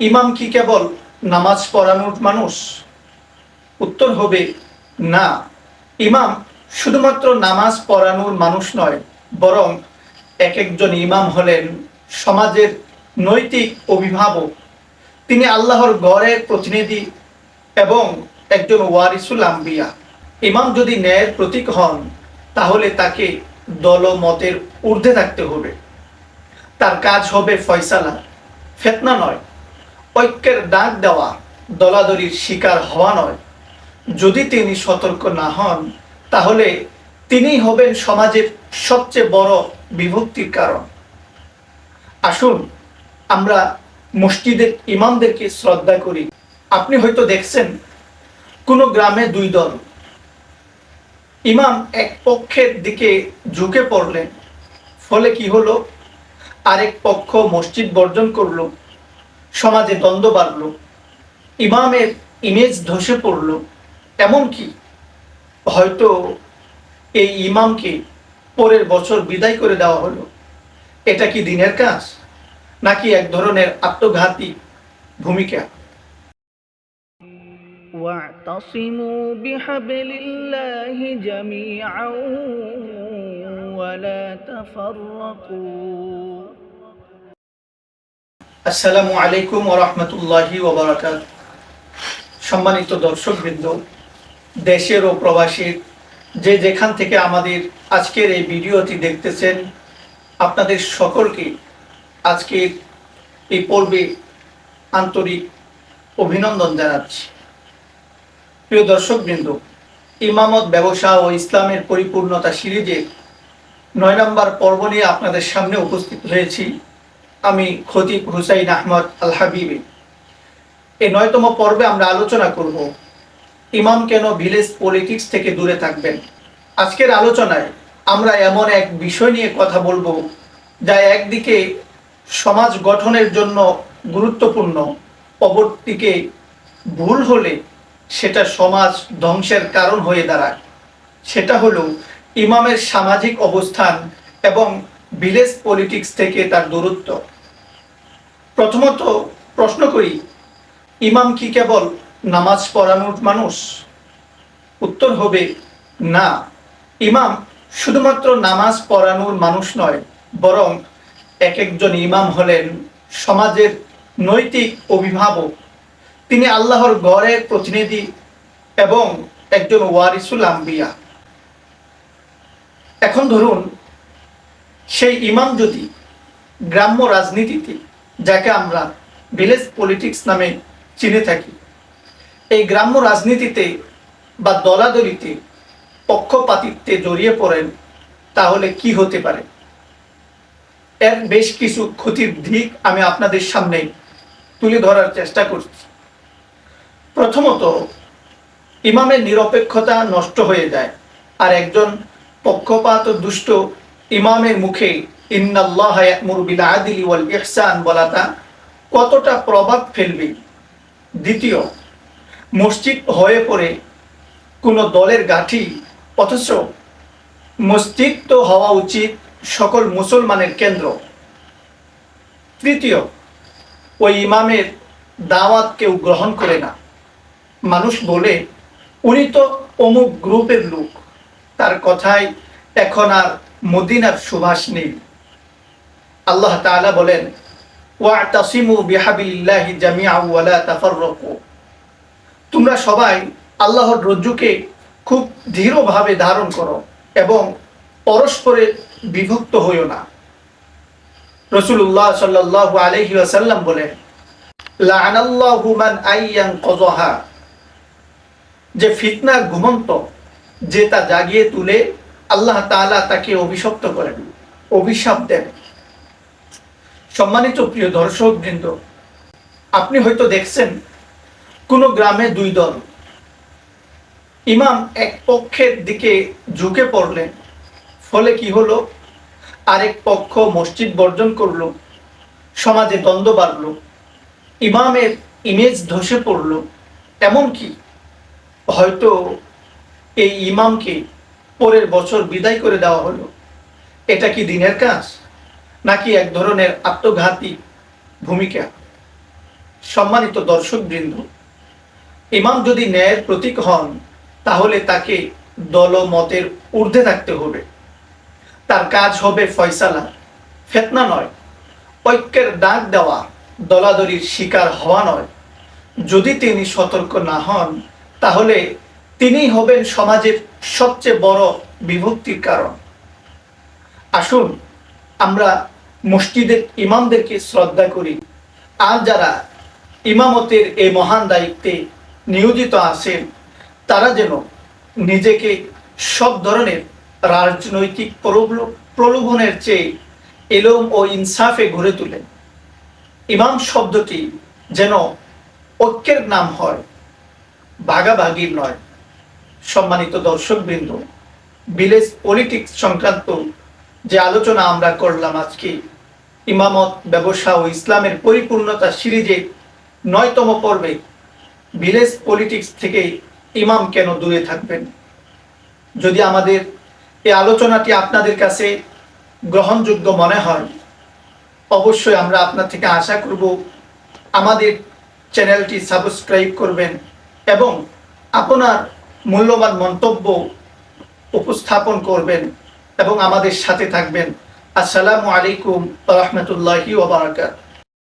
ইমাম কি কেবল নামাজ পড়ানোর মানুষ? উত্তর হবে না। ইমাম শুধুমাত্র নামাজ পড়ানোর মানুষ নয়, বরং এক একজন ইমাম হলেন সমাজের নৈতিক অভিভাবক। তিনি আল্লাহর গড়ের প্রতিনিধি এবং একজন ওয়ারিসুল আম্বিয়া। ইমাম যদি ন্যায়ের প্রতীক হন, তাহলে তাকে দলমতের ঊর্ধ্বে থাকতে হবে। তার কাজ হবে ফয়সালা, ফেতনা নয় ঐক্যের ডাক দেওয়া দলাদলির শিকার হওয়া নয়। যদি তিনি সতর্ক না হন, তাহলে তিনি হবেন সমাজের সবচেয়ে বড় বিভক্তির কারণ। আসুন, আমরা মসজিদের ইমামদেরকে শ্রদ্ধা করি। আপনি হয়তো দেখছেন, কোনো গ্রামে দুই দল। ইমাম এক পক্ষের দিকে ঝুঁকে পড়লেন। ফলে কি হলো? আরেক পক্ষ মসজিদ বর্জন করল। সমাজে দ্বন্দ্ব বাড়ল ইমামের ইমেজ ধসে পড়ল এমনকি হয়তো এই ইমামকে পরের বছর বিদায় করে দেওয়া হলো এটা কি দিনের কাজ নাকি এক ধরনের আত্মঘাতী ভূমিকা واعتصموا بحبل الله جميعا ولا تفرقوا আসসালামু আলাইকুম ওরহমতুল্লাহি ওবরাকাত সম্মানিত দর্শকবৃন্দ, দেশের ও প্রবাসীর, যে যেখান থেকে আমাদের আজকের এই ভিডিওটি দেখতেছেন, আপনাদের সকলকে আজকের এই পর্বে আন্তরিক অভিনন্দন জানাচ্ছি। প্রিয় দর্শকবৃন্দ, ইমামত, ব্যবসা ও ইসলামের পরিপূর্ণতা সিরিজের নয় নম্বর পর্ব নিয়ে আপনাদের সামনে উপস্থিত হয়েছি। আমি খতিব হুসাইন আহমদ আল হাবিবি এই নয়তম পর্বে আমরা আলোচনা করব, ইমাম কেন ভিলেজ পলিটিক্স থেকে দূরে থাকবেন? আজকের আলোচনায় আমরা এমন এক বিষয় নিয়ে কথা বলব, যা একদিকে সমাজ গঠনের জন্য গুরুত্বপূর্ণ, অপরদিকে ভুল হলে সেটা সমাজ ধ্বংসের কারণ হয়ে দাঁড়ায়। সেটা হলো ইমামের সামাজিক অবস্থান এবং ভিলেজ পলিটিক্স থেকে তার দূরত্ব। প্রথমত প্রশ্ন করি, ইমাম কি কেবল নামাজ পড়ানোর মানুষ? উত্তর হবে, না। ইমাম শুধুমাত্র নামাজ পড়ানোর মানুষ নয়, বরং এক একজন ইমাম হলেন সমাজের নৈতিক অভিভাবক। তিনি আল্লাহর গড়ের প্রতিনিধি এবং একজন ওয়ারিসুল আম্বিয়া। এখন ধরুন, সেই ইমাম যদি গ্রাম্য রাজনীতিতে যাকে আমরা ভিলেজ পলিটিক্স নামে চিনে থাকি। এই গ্রাম্য রাজনীতিতে বা দলাদলিতে পক্ষপাতিত্বে জড়িয়ে পড়েন, তাহলে কি হতে পারে? এর বেশ কিছু ক্ষতির দিক আমি আপনাদের সামনে তুলে ধরার চেষ্টা করছি। প্রথমত, ইমামের নিরপেক্ষতা নষ্ট হয়ে যায়, আর একজন পক্ষপাত দুষ্ট ইমামের মুখে কতটা প্রভাব ফেলবে? দ্বিতীয়, মসজিদ হয়ে পড়ে কোনো দলের গাঠি, অথচ মসজিদ তো হওয়া উচিত সকল মুসলমানের কেন্দ্র। তৃতীয়, ওই ইমামের দাওয়াত কেউ গ্রহণ করে না। মানুষ বলে, উনি তো অমুক গ্রুপের লোক, তার কথায় এখন আর মদিনার সুভাষ নেই। আল্লাহ তাআলা বলেন তোমরা সবাই আল্লাহর রজ্জুকে খুব দৃঢ়ভাবে ধারণ করো এবং পরস্পরে বিভক্ত হইও না। রসুল্লাহ সাল্লাল্লাহু আলাইহি ওয়াসাল্লাম বলেন যে ফিতনা ঘুমন্ত, যে তা জাগিয়ে তুলে আল্লাহ তাআলা তাকে অভিশপ্ত করেন, অভিশাপ দেন। সম্মানিত প্রিয় দর্শক বৃন্দ, আপনি হয়তো দেখছেন কোনো গ্রামে দুই দল। ইমাম এক পক্ষের দিকে ঝুঁকে পড়লেন, ফলে কি হলো? আরেক পক্ষ মসজিদ বর্জন করল, সমাজে দ্বন্দ্ব বাড়ল, ইমামের ইমেজ ধসে পড়ল। এমনকি হয়তো এই ইমামকে পরের বছর বিদায় করে দেওয়া হলো। এটা কি দিনের কাজ? নাকি এক ধরনের আত্মঘাতী ভূমিকা? সম্মানিত দর্শকবৃন্দ, ইমাম যদি ন্যায়ের প্রতীক হন, তাহলে তাকে দলমতের ঊর্ধ্বে থাকতে হবে। তার কাজ হবে ফয়সালা। ফেতনা নয়, ঐক্যের ডাক দেওয়া, দলাদলির শিকার হওয়া নয়। যদি তিনি সতর্ক না হন, তাহলে তিনি হবেন সমাজের সবচেয়ে বড় বিভক্তির কারণ। আসুন, আমরা মসজিদের ইমামদেরকে শ্রদ্ধা করি। আর যারা ইমামতের এই মহান দায়িত্বে নিয়োজিত আছেন, তারা যেন নিজেকে সব ধরনের রাজনৈতিক প্রলোভনের চেয়ে এলম ও ইনসাফে গড়ে তোলেন। ইমাম শব্দটি যেন ঐক্যের নাম হয়, ভাগাভাগির নয়। সম্মানিত দর্শকবৃন্দ, ভিলেজ পলিটিক্স সংক্রান্ত যে আলোচনা আমরা করলাম আজকে, ইমামত, ব্যবসা ও ইসলামের পরিপূর্ণতা সিরিজে নয়তম পর্বে, ভিলেজ পলিটিক্স থেকে ইমাম কেন দূরে থাকবেন? যদি আমাদের এই আলোচনাটি আপনাদের কাছে গ্রহণযোগ্য মনে হয়, অবশ্যই আমরা আপনার থেকে আশা করব আমাদের চ্যানেলটি সাবস্ক্রাইব করবেন এবং আপনার মূল্যবান মন্তব্য উপস্থাপন করবেন। এবং আমাদের সাথে থাকবেন। আসসালামু আলাইকুম রহমতুল্লাহি ওবরাকাত